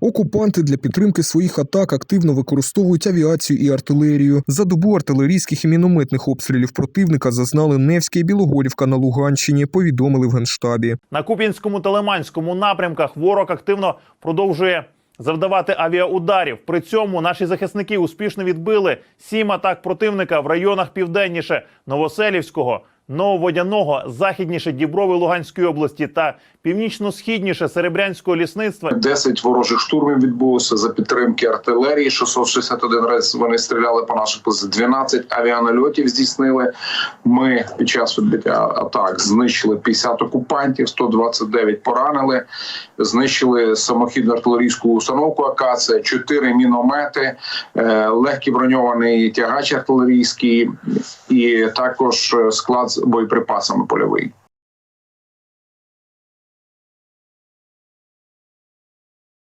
Окупанти для підтримки своїх атак активно використовують авіацію і артилерію. За добу артилерійських і мінометних обстрілів противника зазнали Невське і Білогорівка на Луганщині. Повідомили в генштабі. На Куп'янському та Лиманському напрямках ворог активно продовжує завдавати авіаударів. При цьому наші захисники успішно відбили сім атак противника в районах південніше Новоселівського, Нововодяного, західніше Діброви Луганської області та північно-східніше Серебрянського лісництва. 10 ворожих штурмів відбулося за підтримки артилерії. 661 раз вони стріляли по наших позиціях. 12 авіанальотів здійснили. Ми під час відбиття атак знищили 50 окупантів, 129 поранили. Знищили самохідну артилерійську установку АКАЦ, 4 міномети, е, легкий броньований тягач артилерійський і також е, склад з боєприпасами польовий.